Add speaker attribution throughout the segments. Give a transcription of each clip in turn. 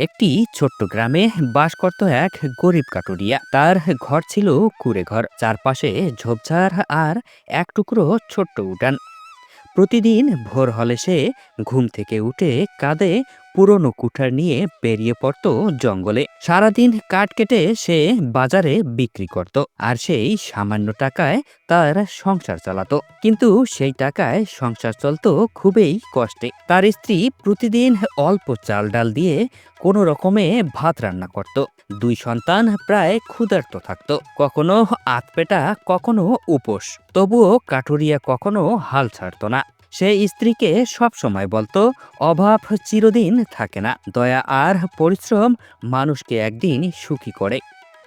Speaker 1: একটি ছোট্ট গ্রামে বাস করত এক গরিব কাটুরিয়া। তার ঘর ছিল কুড়ে ঘর। চারপাশে ঝোপঝাড় আর এক টুকরো ছোট্ট উঠান। প্রতিদিন ভোর হলে সে ঘুম থেকে উঠে কাঁধে পুরনো কুঠার নিয়ে বেরিয়ে পড়ত জঙ্গলে। সারাদিন কাঠ কেটে সে বাজারে বিক্রি করত আর সেই সামান্য টাকায় তার সংসার চালাতো। কিন্তু সেই টাকায় সংসার চলতো খুবই কষ্টে। তার স্ত্রী প্রতিদিন অল্প চাল ডাল দিয়ে কোনো রকমে ভাত রান্না করত। দুই সন্তান প্রায় ক্ষুধার্ত থাকতো। কখনো আতপেটা কখনো উপোস। তবুও কাঠুরিয়া কখনো হাল ছাড়তো না। সে স্ত্রীকে সব সময় বলতো, অভাব চিরদিন থাকে না, দয়া আর পরিশ্রম মানুষকে একদিন সুখী করে।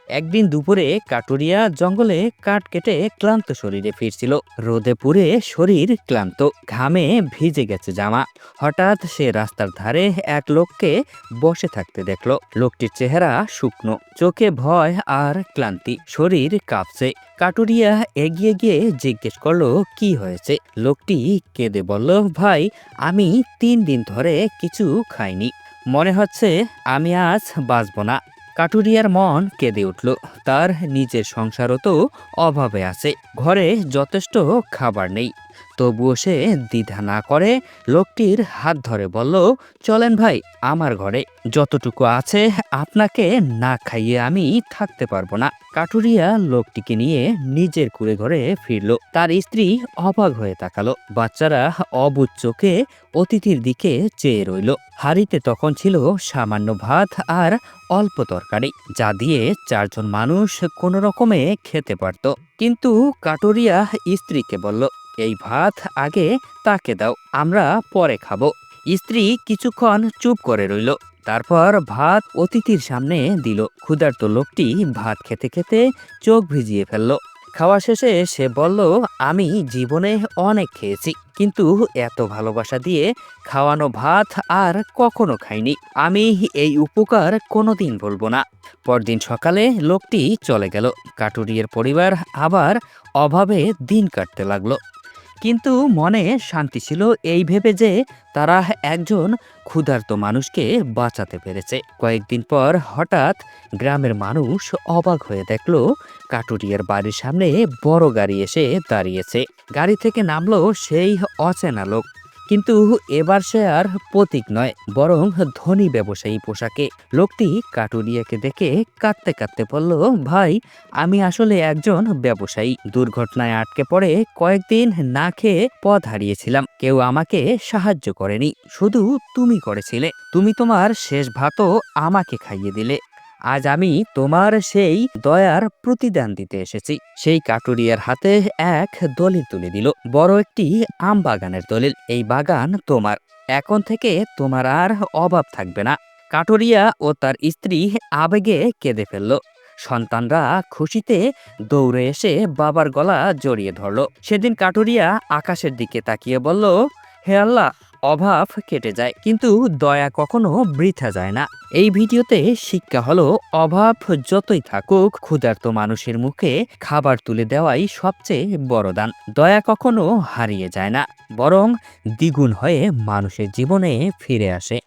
Speaker 1: একদিন দুপুরে কাটুরিয়া জঙ্গলে কাঠ কেটে ক্লান্ত শরীরে ফিরছিল। রোদে পুড়ে শরীর ক্লান্ত, ঘামে ভিজে গেছে জামা। হঠাৎ সে রাস্তার ধারে এক লোককে বসে থাকতে দেখল। লোকটির চেহারা শুকনো, চোখে ভয় আর ক্লান্তি, শরীর কাঁপছে। কাটুরিয়া এগিয়ে গিয়ে জিজ্ঞেস করল, কি হয়েছে? লোকটি কেঁদে বলল, ভাই, আমি তিন দিন ধরে কিছু খাইনি। মনে হচ্ছে আমি আজ বাঁচব না। কাটুরিয়ার মন কেঁদে উঠল। তার নিজের সংসারও তো অভাবে আছে। ঘরে যথেষ্ট খাবার নেই। তবুও সে দ্বিধা না করে লোকটির হাত ধরে বলল, চলেন ভাই, আমার ঘরে যতটুকু আছে আপনাকে না খাইয়ে আমি থাকতে পারব না। কাটুরিয়া লোকটিকে নিয়ে নিজের কুড়ে ঘরে ফিরল। তার স্ত্রী অবাক হয়ে তাকালো। বাচ্চারা অবুজ চোখে অতিথির দিকে চেয়ে রইল। হাড়িতে তখন ছিল সামান্য ভাত আর অল্প তরকারি, যা দিয়ে চারজন মানুষ কোনো রকমে খেতে পারত। কিন্তু কাটুরিয়া স্ত্রীকে বলল এই ভাত আগে তাকে দাও, আমরা পরে খাব। স্ত্রী কিছুক্ষণ চুপ করে রইল। তারপর ভাত অতিথির সামনে দিল। ক্ষুধার্ত লোকটি ভাত খেতে খেতে চোখ ভিজিয়ে ফেলল। খাওয়া শেষে সে বলল, আমি জীবনে অনেক খেয়েছি, কিন্তু এত ভালোবাসা দিয়ে খাওয়ানো ভাত আর কখনো খাইনি। আমি এই উপকার কোনোদিন বলব না। পরদিন সকালে লোকটি চলে গেল। কাটুরিয়ার পরিবার আবার অভাবে দিন কাটতে লাগল। কিন্তু মনে শান্তি ছিল এই ভেবে যে তারা একজন ক্ষুধার্ত মানুষকে বাঁচাতে পেরেছে। কয়েকদিন পর হঠাৎ গ্রামের মানুষ অবাক হয়ে দেখল, কাটুরিয়ার বাড়ির সামনে বড় গাড়ি এসে দাঁড়িয়েছে। গাড়ি থেকে নামলো সেই অচেনা লোক। কিন্তু এবার সে আর প্রতীক নয়, বরং ধনী ব্যবসায়ী পোশাকে। লোকটি কাটুরিয়াকে দেখে কাঁদতে কাঁদতে বলল, ভাই, আমি আসলে একজন ব্যবসায়ী। দুর্ঘটনায় আটকে পড়ে কয়েকদিন না খেয়ে পথ হারিয়েছিলাম। কেউ আমাকে সাহায্য করেনি। শুধু তুমি করেছিলে। তুমি তোমার শেষ ভাতও আমাকে খাইয়ে দিলে। আজ আমি তোমার সেই দয়ার প্রতিদান দিতে এসেছি। সেই কাটুরিয়ার হাতে এক দলিল তুলে দিল। বড় একটি আম বাগানের দলিল। এই বাগান তোমার। এখন থেকে তোমার আর অভাব থাকবে না। কাটুরিয়া ও তার স্ত্রী আবেগে কেঁদে ফেলল। সন্তানরা খুশিতে দৌড়ে এসে বাবার গলা জড়িয়ে ধরল। সেদিন কাটুরিয়া আকাশের দিকে তাকিয়ে বলল, হে আল্লাহ অভাব কেটে যায়, কিন্তু দয়া কখনো বৃথা যায় না। এই ভিডিওতে শিক্ষা হলো, অভাব যতই থাকুক, ক্ষুধার্ত মানুষের মুখে খাবার তুলে দেওয়াই সবচেয়ে বড় দান। দয়া কখনো হারিয়ে যায় না, বরং দ্বিগুণ হয়ে মানুষের জীবনে ফিরে আসে।